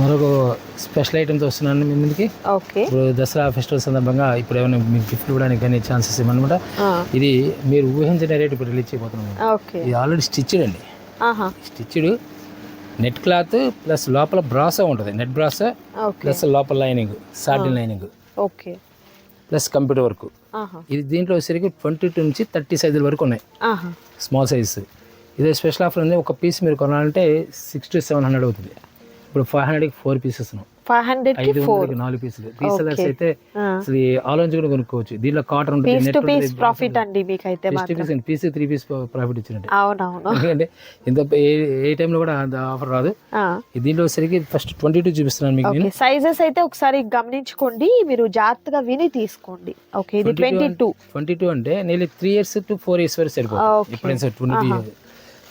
మరొక స్పెషల్ ఐటమ్తో వస్తున్నాను మీ ముందుకి. ఓకే. ఇప్పుడు దసరా ఫెస్టివల్ సందర్భంగా ఇప్పుడు ఏమైనా మీకు గిఫ్ట్ ఇవ్వడానికి కానీ ఛాన్సెస్ ఇవ్వనమాట ఇది మీరు ఊహించిన రేట్ ఇప్పుడు రిలీజ్ చేయబోతున్నాం ఓకే. ఇది ఆల్రెడీ స్టిచ్డ్ అండి. స్టిచ్డ్ నెట్ క్లాత్ ప్లస్ లోపల బ్రాసో ఉంటుంది. నెట్ బ్రాసో ప్లస్ లోపల lining satin lining okay. Plus computer work ఇది దీంట్లో వచ్చేసరికి ట్వంటీ టూ నుంచి థర్టీ సైజుల వరకు ఉన్నాయి. స్మాల్ సైజ్ ఇదే స్పెషల్ ఆఫర్ ఉంది. ఒక పీస్ మీరు కొనాలంటే సిక్స్ టు సెవెన్ హండ్రెడ్ అవుతుంది. ఇప్పుడు ఫైవ్ హండ్రెడ్కి ఫోర్ పీసెస్ ఫైవ్ హండ్రెడ్ ఐదు వందలకి నాలుగు పీసులు రీసెలర్స్ అయితే. అసలు కూడా కొనుక్కోవచ్చు. దీంట్లో కాటన్ ఉంటుంది పీస్ ప్రాఫిట్ అండి piece piece three piece profit ఇచ్చినట్టు అవునవును. ఎందుకంటే ఇంత ఏ టైంలో కూడా ఆఫర్ రాదు. దీంట్లో వచ్చేసరికి ఫస్ట్ ట్వంటీ టూ చూపిస్తున్నాను మీకు సైజెస్ అయితే ఒకసారి గమనించుకోండి. మీరు జాగ్రత్తగా విని తీసుకోండి. ఓకే ఇది ట్వంటీ టూ ట్వంటీ టూ అంటే నేను three years to four years వరకు సరిపోతుంది. ఎప్పుడైనా సరే ట్వంటీ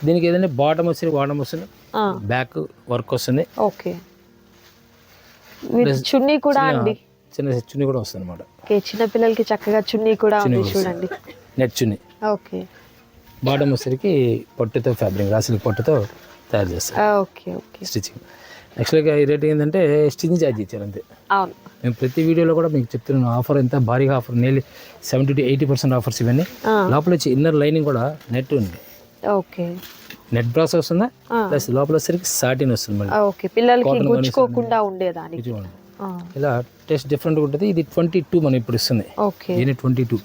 దీనికి ఏదైనా బాటమ్ వస్తుంది బాటమ్ వస్తుంది. బ్యాక్ వర్క్ వస్తుంది. ఓకే. చున్నీ కూడా చిన్న- అండి? చిన్న చున్నీ కూడా వస్తుంది అనమాట ఓకే చిన్న పిల్లలకి చక్కగా చున్నీ కూడా ఉంది చూడండి. నెట్ చున్నీ. ఓకే. బాటమ్ వచ్చేసరికి పొట్టుతో ఫ్యాబ్రిక్ రాసిల్ పొట్టుతో తయారు చేస్తాం ఓకే ఓకే. స్టిచ్చింగ్ యాక్చువల్గా ఈ రేట్ ఏంటంటే స్టిచ్చింగ్ ఛార్జ్ ఇచ్చారు అంతే. అవును. మేము ప్రతి వీడియోలో కూడా మీకు చెప్తున్నాను ఆఫర్ ఎంత భారీగా offer నేలి seventy to eighty percent offers ఇవన్నీ. లోపల వచ్చి ఇన్నర్ లైనింగ్ కూడా నెట్ ఉంది. ఓకే. నెట్ బ్రాస్ వస్తుందా. ప్లస్ లోపల వచ్చేసరికి సాటిన్ వస్తుంది మళ్ళీ. ఓకే పిల్లలకి గుచ్చుకోకుండా ఉండేదానికి. ఇది ఇలా టేస్ట్ డిఫరెంట్ ఉంటుంది. ఇది ట్వంటీ టూ మనం ఇప్పుడు ఇస్తుంది. ఓకే. దీని ట్వంటీ టూ.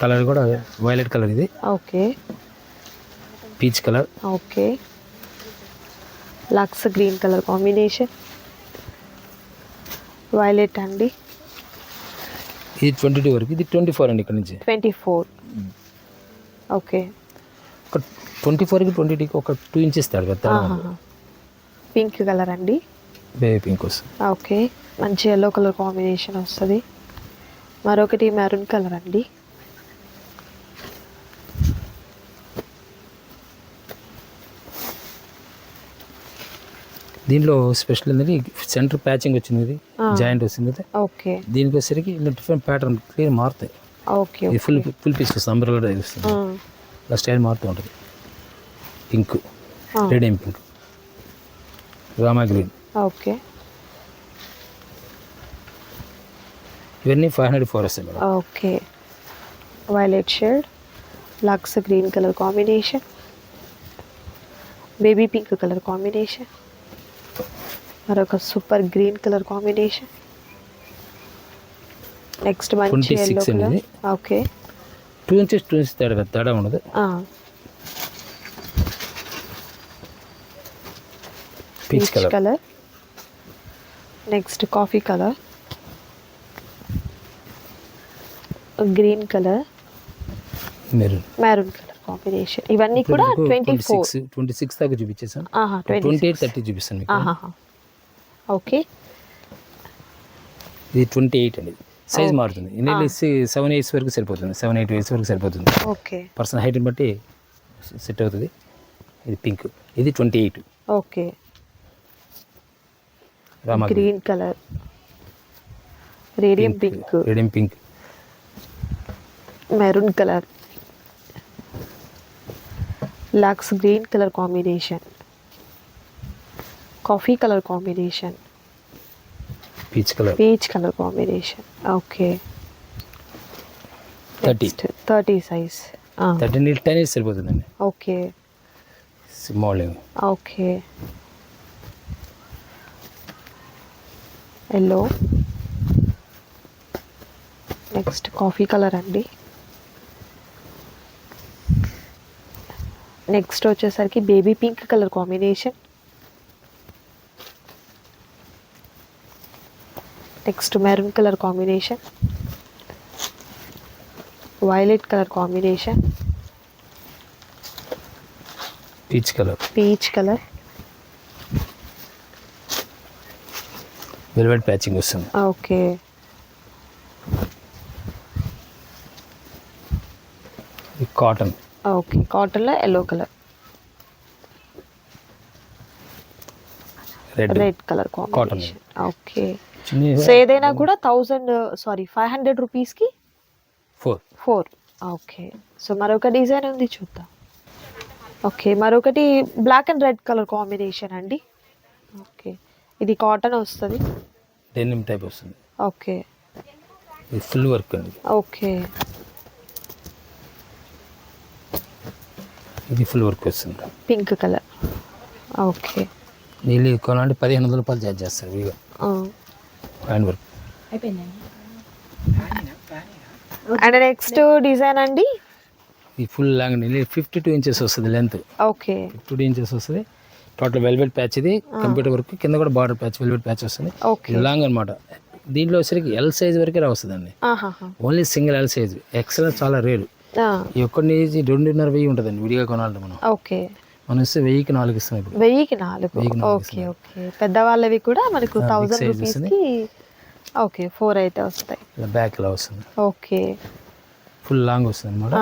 కలర్ కూడా వైలెట్ కలర్ ఇది. Okay. Peach colour. Okay. Lux green colour combination. Violet అండి. ఇది ట్వంటీ టూ వరకు. ఇది ట్వంటీ ఫోర్ అండి ఇక్కడ నుంచి. Twenty four. ఓకే. ఒక ట్వంటీ ఫోర్కి ట్వంటీ టూకి ఒక టూ ఇంచెస్ తేడా పెద్ద పింక్ కలర్ అండి బేబీ పింక్ వస్తుంది ఓకే. మంచి ఎల్లో కలర్ కాంబినేషన్ వస్తుంది. మరొకటి మెరూన్ కలర్ అండి. దీంట్లో స్పెషల్ ఏంటంటే సెంటర్ ప్యాచింగ్ వచ్చింది జాయింట్ ఇది. ఓకే. దీనికి వచ్చేసరికి డిఫరెంట్ ప్యాటర్న్ క్లియర్ మారుతాయి. ఓకే ఫుల్ ఫుల్ పీస్ వస్తుంది అంబ్రెల్లా వస్తుంది. ఇలా స్టైల్ మారుతూ ఉంటుంది. పింక్ రెడీమ్ పింక్? రామా గ్రీన్. ఓకే. ఇవన్నీ ఫైవ్ హండ్రెడ్ ఫోర్ వస్తాయి madam. Okay. Violet shade Lux green colour combination baby pink colour combination మరొక super green colour combination next మంచి 26 ఎల్లో అండి కలర్ ఇది. Okay two inches two inches తేడా తేడా ఉండదు. Peach colour next coffee colour green colour maroon maroon colour combination ఇవన్నీ కూడా twenty four six twenty six దాకా చూపించేసాను ట్వంటీ ఎయిట్ థర్టీ చూపిస్తాను ఓకే. ఇది ట్వంటీ ఎయిట్ అండి. సైజ్ మారుతుంది. ఎన్ని సెవెన్ ఎయిట్స్ వరకు సరిపోతుంది. సెవెన్ ఎయిట్ ఎయిట్స్ వరకు సరిపోతుంది. ఓకే. పర్సన్ హైట్ని బట్టి సెట్ అవుతుంది. ఇది పింక్ ఇది twenty eight okay. Rama green colour radium pink redeem pink maroon colour lux green colour combination coffee colour combination peach colour peach colour combination okay thirty thirty size thirty నీళ్ళు ten years సరిపోతుందండి. Okay small okay yellow next coffee colour అండి. Next వచ్చేసరికి baby pink colour combination next maroon colour combination violet colour combination peach colour. Peach colour. Velvet patching వస్తుంది. Okay. Cotton. Okay కాటన్లో yellow colour. Red red colour combination. Okay. So ఏదైనా కూడా thousand sorry five hundred రూపీస్కి four four okay so మరొక design ఉంది చూద్దాం. Okay మరొకటి black and red colour combination అండి. ఓకే ఇది కాటన్ వస్తుంది. డెనిమ్ టైప్ వస్తుంది. ఓకే ఇది ఫుల్ వర్క్ అండి. ఓకే ఇది ఫుల్ వర్క్ వస్తుంది. పింక్ కలర్ ఓకే నీళ్ళు కొనాలంటే పదిహేను వందల రూపాయలు ఛార్జ్ చేస్తారు వీగా hand work and next design అండి? ఈ full long fifty two inches వస్తుంది length okay. Fifty two inches వస్తుంది. టోటల్ వెల్వెట్ ప్యాచ్ ఇది. కంప్యూటర్ వర్క్ కింద కూడా బార్డర్ ప్యాచ్ వెల్వెట్ ప్యాచ్ వస్తుంది. ఓకే. లాంగ్ అనమాట దీంట్లో వచ్చరికి ఎల్ సైజ్ వరకే రావస్తుందండి ఆహాహా. Only single L size XL చాలా రేరు ఆ, ఈ ఒక్కటి రెండున్నర వెయ్యి ఉంటుందండి. విడిగా కొనాలంటే మనం. ఓకే. మనం ఇస్తే వెయ్యికి నాలుగు ఇస్తాం ఇప్పుడు. వెయ్యికి నాలుగు. Okay okay. పెద్దవాళ్ళవి కూడా మనకు థౌజండ్ వస్తుంది. రూపీస్కి ఓకే ఫోర్ అయితే వస్తాయి. ఇలా బ్యాక్ ఇలా వస్తుంది. ఓకే. ఫుల్ లాంగ్ వస్తుంది అనమాట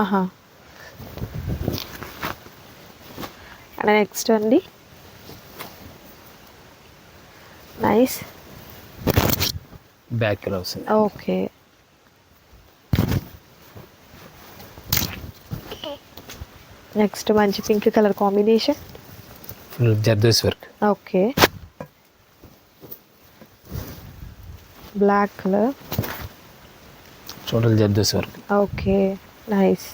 అండ్ నెక్స్ట్ అండి. నైస్ బ్యాక్ ఇలా వస్తుంది. ఓకే. నెక్స్ట్ మంచి pink colour combination full జర్దోస్ work. Okay black colour total జర్దోస్ work. Okay nice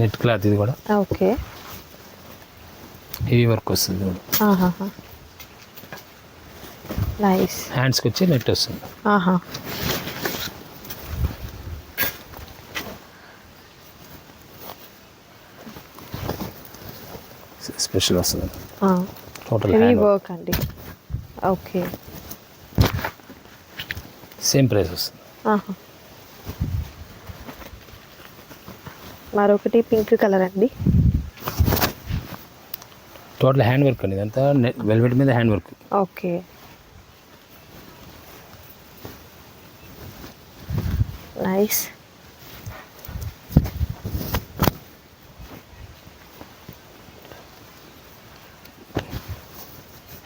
net cloth ఇది కూడా. ఓకే హెవీ వర్క్ వస్తుంది నైస్ హ్యాండ్స్కి వచ్చి నెట్ వస్తుంది. ఆహా. స్పెషల్ వస్తుంది. టోటల్ హెవీ హ్యాండ్ వర్క్ అండి? ఓకే. సేమ్ ప్రైస్ వస్తుంది. ఆహా. మరొకటి పింక్ కలర్ అండి. టోటల్ హ్యాండ్ వర్క్ అండి ఇదంతా వెల్వెట్ మీద hand work okay. Nice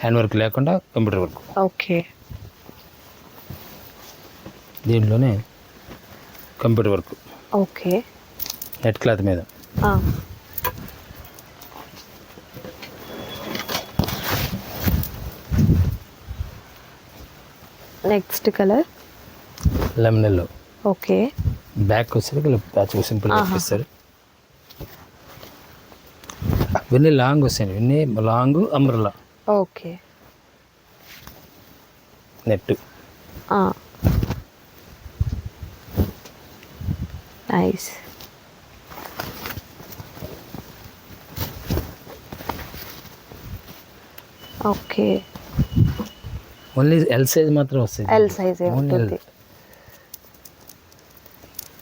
hand work లేకుండా కంప్యూటర్ వర్క్. ఓకే. దీంట్లోనే computer work. Okay. Net cloth మీద. Next colour? Lemon yellow okay. Back వచ్చేసరికి ప్యాచ్ సింపుల్. ఇస్తారు ఇవన్నీ లాంగ్ వస్తాయి ఇవన్నీ long అమ్రలా okay. Net nice. Okay. Only L size మాత్రం వస్తాయి. ఎల్ సైజ్ ఉంటుంది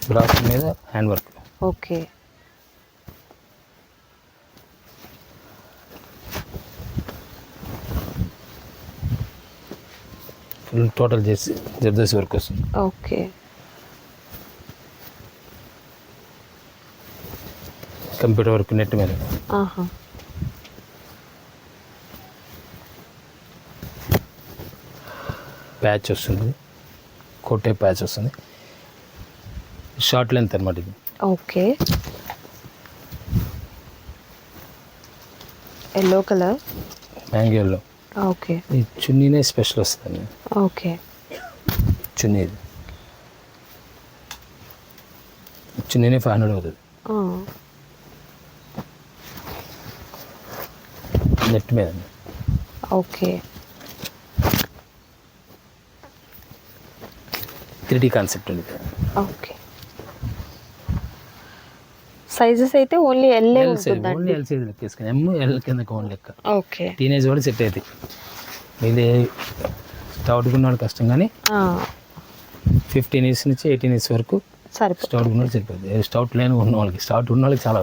బ్రాస్ మీద హ్యాండ్ వర్క్ ఓకే. టోటల్ చేసి జర్దోసి వర్క్ వస్తుంది. ఓకే. కంప్యూటర్ వర్క్ నెట్ మీద. ప్యాచ్ వస్తుంది. కొట్టే ప్యాచ్ వస్తుంది. షార్ట్ లెంత్ అనమాట ఇది. ఓకే. Yellow colour. మ్యాంగోలో ఓకే. ఈ చున్నీనే స్పెషల్ వస్తుంది. ఓకే. చున్నీ చున్నీనే ఫైవ్ హండ్రెడ్ అవుతుంది. నెట్ మీద. ఓకే. త్రీ డీ కాన్సెప్ట్ అండి ఓకే. సైజెస్ అయితే only ఎల్లే L size only L size లెక్క వేసుకుని ఎమ్ ఎల్ కింద ఓన్ లెక్క. ఓకే. టీనేజ్ కూడా సెట్ అవుతాయి ఇది ఉన్నాడు కష్టం కానీ ఫిఫ్టీన్ ఇయర్స్ నుంచి ఎయిటీన్ ఇయర్స్ వరకు స్టౌట్ ఉన్నాడు సరిపోతుంది. స్టౌట్ లేని ఉన్న వాళ్ళకి స్టౌట్ ఉన్న వాళ్ళకి చాలా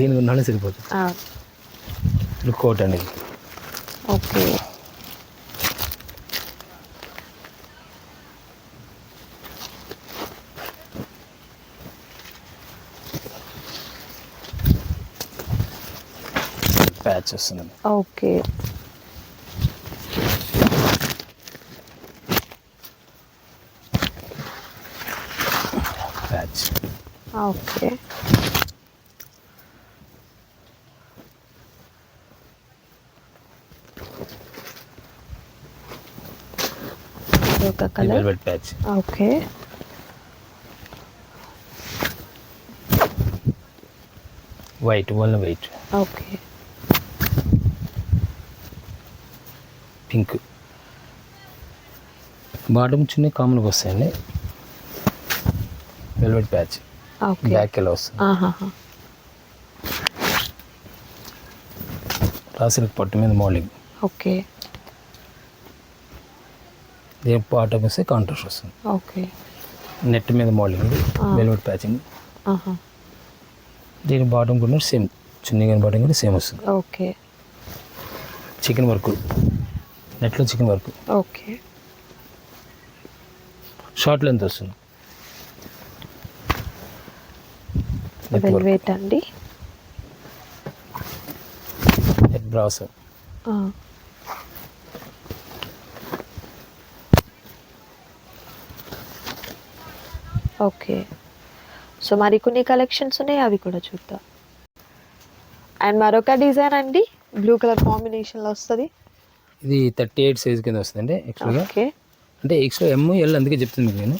దీనికి ఉన్న వాళ్ళకి సరిపోతుంది. ఆ, ఇప్పుడు కోట్ అండి. ఓకే. బ్యాచ్ వస్తుందండి ఓకే బ్యాచ్ ఓకే ఒక colour velvet patch okay white one white okay pink. Bottom చిన్న కామన్గా వస్తాయండి. Velvet patch. బ్లాక్ ఎలా వస్తుంది. రాసిన పట్టు మీద మోడలింగ్ ఓకే. దీని బాటమ్ వస్తే కాంట్రాస్ట్ వస్తుంది. ఓకే. నెట్ మీద మోడలింగ్. Velvet patching. దీని బాటమ్ కూడా సేమ్. చున్నీ కానీ బాటమ్ కూడా సేమ్ వస్తుంది. ఓకే. Chicken work. నెట్లో chicken work. Okay. Short length వస్తుంది. వెల్వెట్ అండి. బ్రాస్. ఓకే. సో మరి కొన్ని కలెక్షన్స్ ఉన్నాయి అవి కూడా చూద్దాం. అండ్ మరొక డిజైన్ అండి బ్లూ కలర్ కాంబినేషన్లో వస్తుంది. ఇది థర్టీ ఎయిట్ సైజ్ కింద వస్తుందండి యాక్చువల్గా ఓకే. అంటే ఎక్స్ట్రా ఎమ్ ఎల్ అందుకే చెప్తుంది మీకు నేను.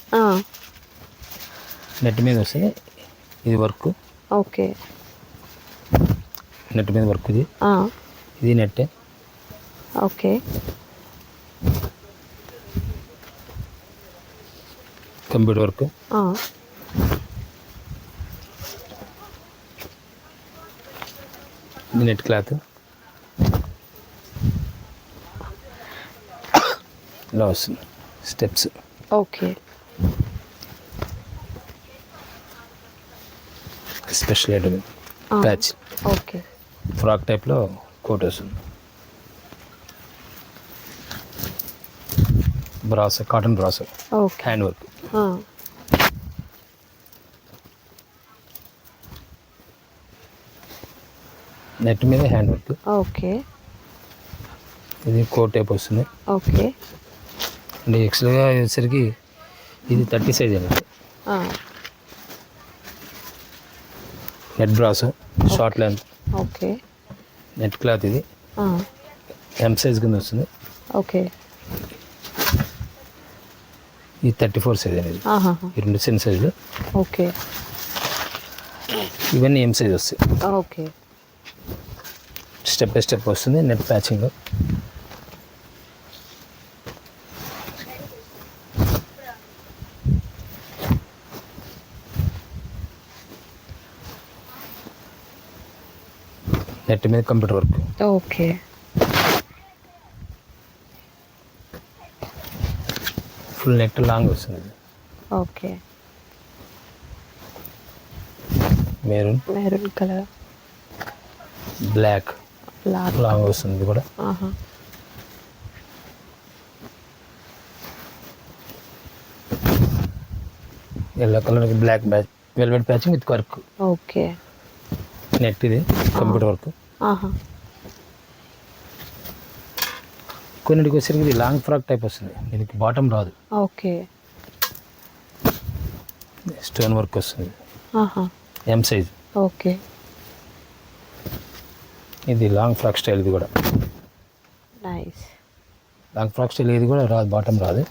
నెట్ మీద వస్తుంది. ఇది వర్క్ ఓకే. నెట్ మీద వర్క్ ఇది. ఇది net okay. Computer work net cloth ఇలా వస్తుంది steps. Okay. Special item. Patch. Okay. Frock టైప్లో కోట్ వస్తుంది brass cotton brass. Okay. Hand work. Net మీద హ్యాండ్ వర్క్. ఓకే. ఇది కోట్ టైప్ వస్తుంది. ఓకే. అంటే ఎక్స్ట్రాగా వచ్చేసరికి ఇది థర్టీ సైజ్ అండి ఆ, net brass short length okay. Net cloth ఇది. ఎం సైజ్ కింద వస్తుంది. ఓకే. ఇది థర్టీ ఫోర్ సైజ్ అనేది. ఈ రెండు చిన్న సైజులు ఓకే. ఇవన్నీ ఎం సైజ్ వస్తాయి. ఓకే. స్టెప్ బై స్టెప్ వస్తుంది. నెట్ ప్యాచింగ్ నెట్ మీద computer work. Okay. Full net long వస్తుంది. Okay. Maroon. Maroon colour. Black. Black. Long వస్తుంది కూడా. Yellow colour black patch velvet patching with work. Okay. Net ఇది computer work. కొన్నిటికి వచ్చేసరికి ఇది long frock type వస్తుంది. దీనికి బాటమ్ రాదు. ఓకే. స్టోన్ వర్క్ వస్తుంది. ఆహా. M size okay. ఇది లాంగ్ ఫ్రాక్ స్టైల్ ఇది కూడా. నైస్ లాంగ్ ఫ్రాక్ స్టైల్ ఇది కూడా రాదు బాటమ్ రాదు.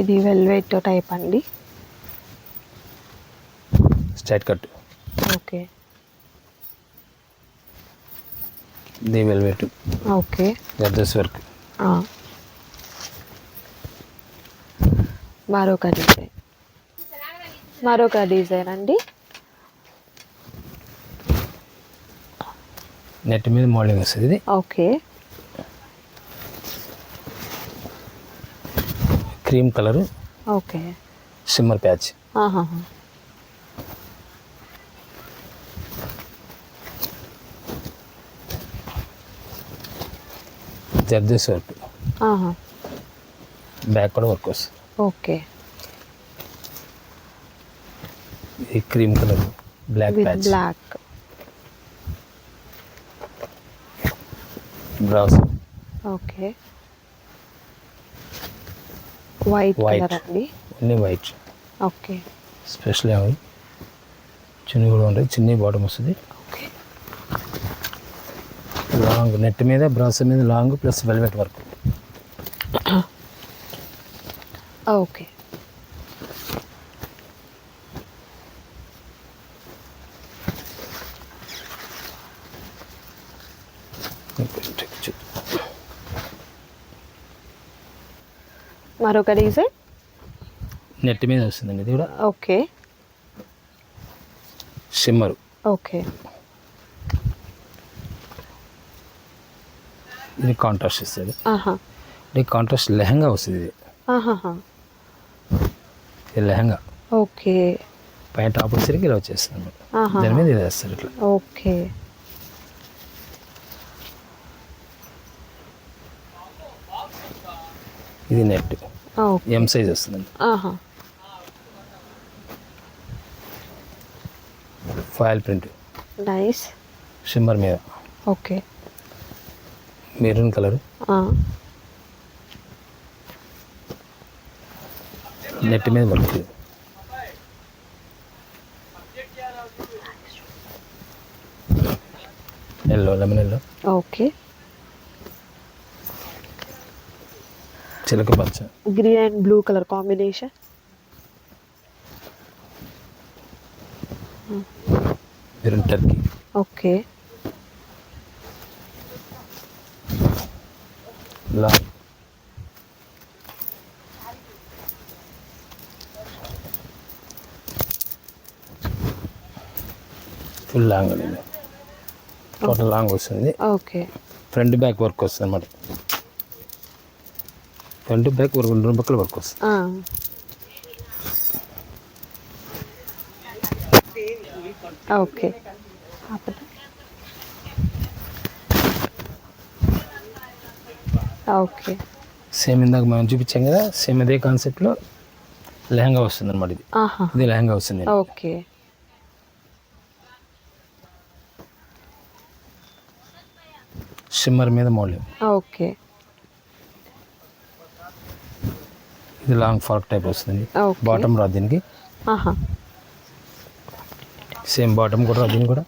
ఇది వెల్వెట్ టైప్ అండి. Straight cut okay. ఇది వెల్వెట్. ఓకే. గద్దస్ వర్క్. ఆ. మరొక డిజైన్. మరొక డిజైన్ అండి. నెట్ మీద మోడలింగ్ వస్తుంది ఇది. Okay. Cream colour. Okay. Shimmer patch. ఆహాహా. జర్దస్ వర్క్. బ్యాక్ కూడా వర్క్ వస్తుంది. ఓకే. ఇది cream colour black patch black blouse okay. White. Colour అండి. అన్నీ వైట్ ఓకే. స్పెషల్ ఏమి చిన్ని కూడా ఉంటుంది చిన్ని బాటమ్ వస్తుంది. లాంగ్ నెట్ మీద బ్రాస్ మీద long plus velvet work. Okay. మరొక డిజైన్ నెట్ మీద వస్తుందండి ఇది కూడా. ఓకే. Shimmer okay. ఇది కాంట్రాస్ట్ ఇస్తుంది. ఇది కాంట్రాస్ట్ లెహంగా వస్తుంది. ఇది లెహంగా. ఓకే. పైన టాప్ వచ్చేసరికి ఇలా వచ్చేస్తుంది. దాని మీద ఇది వేస్తారు ఇట్లా. ఓకే. ఇది నెట్. ఎం సైజ్ వస్తుందండి ఫాయిల్ ప్రింట్ నైస్ షిమ్మర్ మీద. ఓకే. Maroon colour. నెట్ మీద work yellow lemon yellow. Okay. చిలక పచ్చ. Green and blue colour combination. Maroon turquoise. Okay long full long అండి. టోటల్ లాంగ్ వస్తుంది ఓకే ఫ్రంట్ బ్యాక్ వర్క్ వస్తుంది అన్నమాట. Front back work రెండు పక్కల వర్క్ వస్తుంది. ఓకే. ఓకే సేమ్ ఇందాక మనం చూపించాం కదా సేమ్ అదే కాన్సెప్ట్లో లెహంగా వస్తుంది అనమాట ఇది ఇది లెహంగా వస్తుంది. ఓకే షిమ్మర్ మీద మోడల్ ఓకే. ఇది లాంగ్ ఫార్క్ టైప్ వస్తుంది. బాటమ్ రాదు దీనికి. సేమ్ బాటమ్ కూడా రాదు దీనికి కూడా.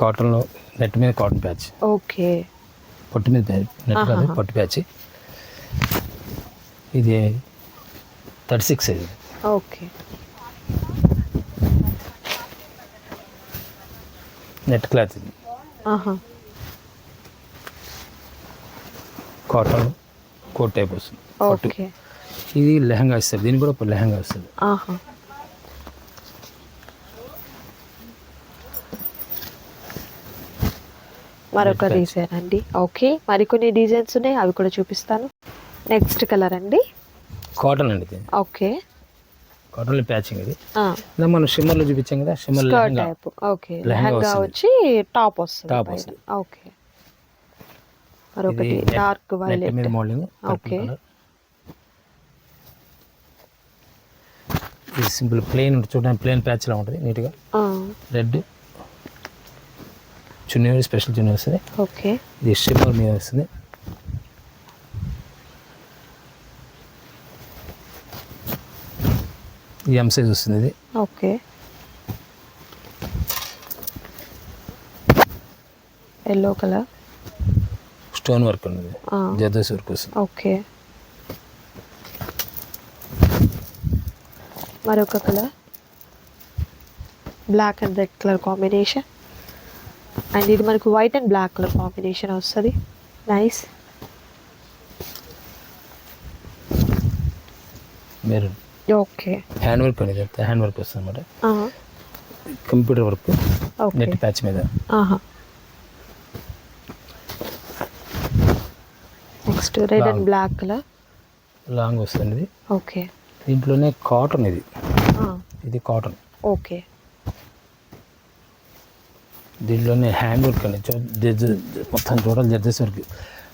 కాటన్లో నెట్ మీద కాటన్ ప్యాచ్. ఓకే. పొట్టు మీద నెట్ కాదు. పట్టు ప్యాచ్. ఇది థర్టీ సిక్స్ ఇది ఓకే. నెట్ క్లాత్ ఇది. కాటన్ కోట్ టైప్ వస్తుంది. పట్టు. ఇది లెహంగా ఇస్తారు దీనికి కూడా లెహంగా వస్తుంది. మరొక. డిజైన్ అండి. ఓకే. మరికొన్ని డిజైన్స్ ఉన్నాయి. అవి కూడా చూపిస్తాను. నెక్స్ట్ కలర్ అండి. కాటన్ అండి ఓకే. కాటన్లో ప్యాచింగ్ ఇది. ఇలా మనం షిమ్మర్లో చూపించాం కదా shimmer lehenga. Type okay lehenga lehenga వస్తుంది. వచ్చి టాప్ వస్తుంది. ఓకే మరొకటి డార్క్ నెట్ వైలెట్ మీద మోడలింగ్ ఓకే. ఇది సింపుల్ ప్లెయిన్ చూడడానికి ప్లెయిన్ ప్యాచ్లా ఉంటుంది నీట్గా రెడ్ చున్నీ స్పెషల్ చున్నీ వస్తుంది ఓకే ఇది. షిమ్మర్ మీద వస్తుంది. ఎం సైజ్ వస్తుంది ఇది. Okay. Yellow colour stone work ఉన్నది. జర్దోస్ వర్క్ వస్తుంది. ఓకే. మరొక colour black and red colour combination and ఇది మనకు white and black colour combination వస్తుంది. నైస్ మీరు ఓకే. హ్యాండ్ వర్క్ అనేది హ్యాండ్ వర్క్ వస్తుంది అనమాట కంప్యూటర్ వర్క్ నెట్ ప్యాచ్ మీద. Next red and. Black colour long వస్తుంది. ఇది ఓకే. దీంట్లోనే కాటన్ ఇది. ఇది కాటన్ ఓకే. దీంట్లోనే హ్యాండ్ వర్క్ జడ్జ్ మొత్తం టోటల్ జడ్జెస్ వర్క్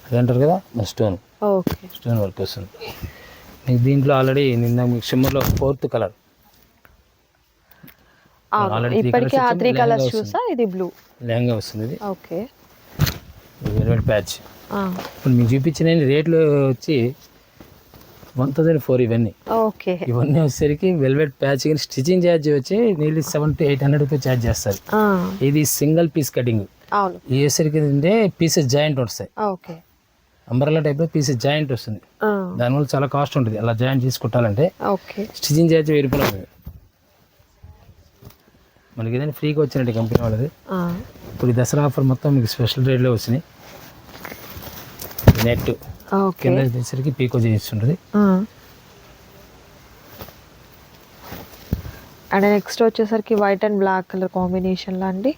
అది అంటారు కదా స్టోన్ ఓకే. స్టోన్ వర్క్ వస్తుంది. దీంట్లో ఆల్రెడీ నిన్న మీకు షిమ్మర్లో ఫోర్త్ కలర్. ఇప్పటికే ఆ త్రీ కలర్స్ చూసా? ఇది బ్లూ లెహంగా వస్తుంది ఇది. ఓకే. వెల్వెట్ ప్యాచ్ ఇప్పుడు మీకు చూపించిన రేట్లు వచ్చి వన్ థౌసండ్ ఫోర్ ఇవన్నీ. ఓకే. ఇవన్నీ వచ్చేసరికి వెల్వెట్ ప్యాచ్ స్టిచింగ్ ఛార్జ్ వచ్చి నీళ్ళు seven to eight hundred rupees charge చేస్తారు. ఇది సింగిల్ పీస్ కటింగ్ అవును. వేసరికి ఏంటంటే పీసెస్ జాయింట్ వస్తాయి. ఓకే. అంబర్లా టైప్లో పీస్ జాయింట్ వస్తుంది. దానివల్ల చాలా కాస్ట్ ఉంటుంది. అలా జాయింట్ చేసి కుట్టాలంటే ఓకే. స్టిచింగ్ చేయొచ్చు వెయ్యి రూపాయలు మనకి ఏదైనా ఫ్రీగా వచ్చినట్టు కంపెనీ వాళ్ళది. ఇప్పుడు దసరా ఆఫర్ మొత్తం మీకు స్పెషల్ రేట్లో వచ్చినాయి. Net okay. కింద వచ్చేసరికి పీకో చేయిస్తుంటుంది అండ్ నెక్స్ట్ వచ్చేసరికి వైట్ అండ్ బ్లాక్ కలర్ కాంబినేషన్లో అండి.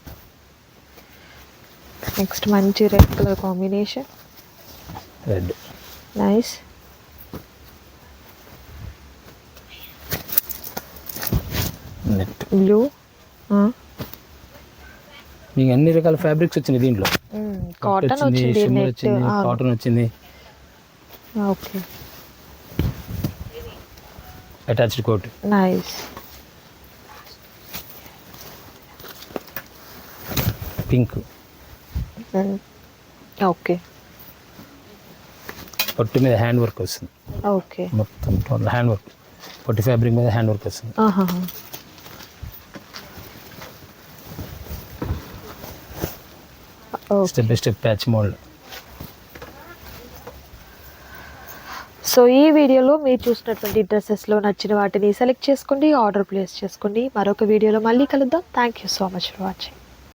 నెక్స్ట్ మంచి red colour combination red nice net blue మీకు అన్ని రకాల ఫ్యాబ్రిక్స్ వచ్చినాయి దీంట్లో. కాటన్ వచ్చింది కాటన్ వచ్చింది okay. Attached coat nice pink okay పట్టు మీద హ్యాండ్ వర్క్ వస్తుంది. ఓకే. మొత్తం టోటల్ హ్యాండ్ వర్క్ పట్టు ఫ్యాబ్రిక్ మీద హ్యాండ్ వర్క్ వస్తుంది step by step patch mould. So ఈ వీడియోలో మీరు చూసినటువంటి డ్రెస్సెస్లో నచ్చిన వాటిని సెలెక్ట్ చేసుకోండి ఆర్డర్ ప్లేస్ చేసుకోండి. మరొక వీడియోలో మళ్ళీ కలుద్దాం. Thank you so much for watching